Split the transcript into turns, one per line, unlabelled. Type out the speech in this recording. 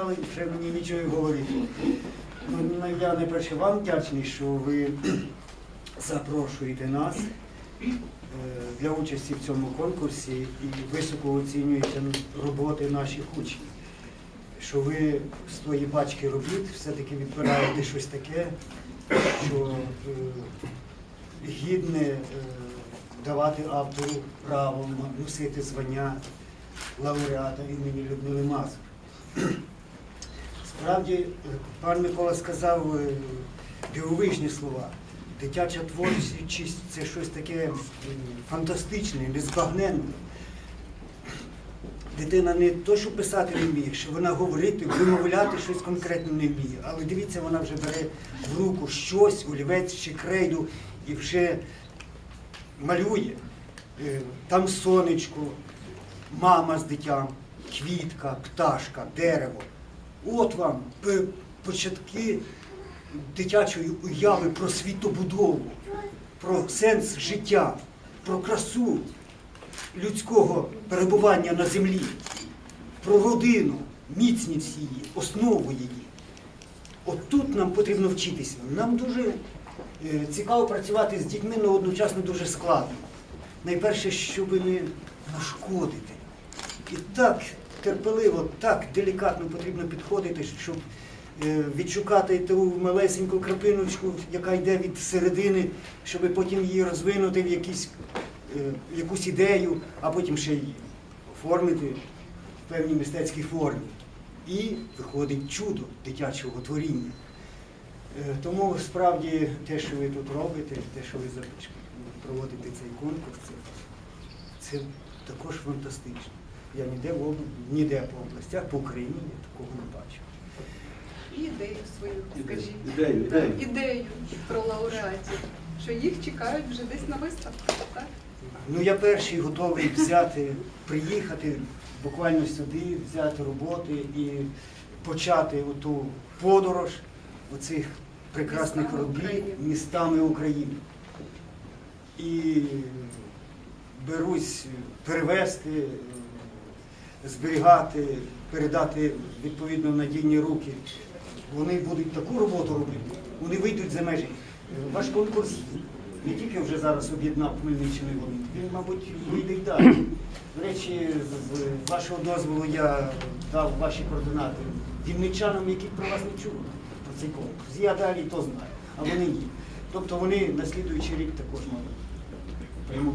Але вже мені нічого говорити. Ну, я найперше вам вдячний, що ви запрошуєте нас е, для участі в цьому конкурсі і високо оцінюєте роботи наших учнів. Що ви з тої пачки робіт все-таки відбираєте щось таке, що е, гідне е, давати автору право носити звання лауреата імені Людмили Мазур. Справді, пан Микола сказав е, дивовижні слова. Дитяча творчість це щось таке фантастичне, незбагненне. Дитина не то, що писати не вміє, що вона говорити, вимовляти щось конкретно не вміє. Але дивіться, вона вже бере в руку щось, олівець чи крейду і вже малює. Е, Там сонечко, мама з дитям, квітка, пташка, дерево. От вам початки дитячої уяви про світобудову, про сенс життя, про красу людського перебування на землі, про родину, міцність її, основу її. От тут нам потрібно вчитися. Нам дуже е, цікаво працювати з дітьми, але одночасно дуже складно. Найперше, щоб не нашкодити. І так терпеливо, так делікатно потрібно підходити, щоб е, відшукати ту малесеньку крапиночку, яка йде від середини, щоб потім її розвинути в якісь, е, якусь ідею, а потім ще її оформити в певній мистецькій формі. І виходить чудо дитячого творіння. Е, Тому справді те, що ви тут робите, те, що ви проводите цей конкурс, це, це також фантастично. Я ніде в об... ніде по областях, по Україні я такого не бачив.
І ідею свою, скажіть.
Ідею, ідею.
Ідею про лауреатів, що їх чекають вже десь на виставку, так?
Ну я перший готовий взяти, приїхати буквально сюди, взяти роботи і почати оту подорож оцих прекрасних
Містами
робіт
України.
містами України. І берусь перевести, зберігати, передати відповідно надійні руки. Вони будуть таку роботу робити, вони вийдуть за межі. Ваш конкурс не тільки вже зараз об'єднав Хмельниччину і Волинь, він, мабуть, вийде й далі. До речі, з вашого дозволу я дав ваші координати вінничанам, які про вас не чули про цей конкурс. Я далі то знаю, а вони ні. Тобто вони на слідуючий рік також мають пряму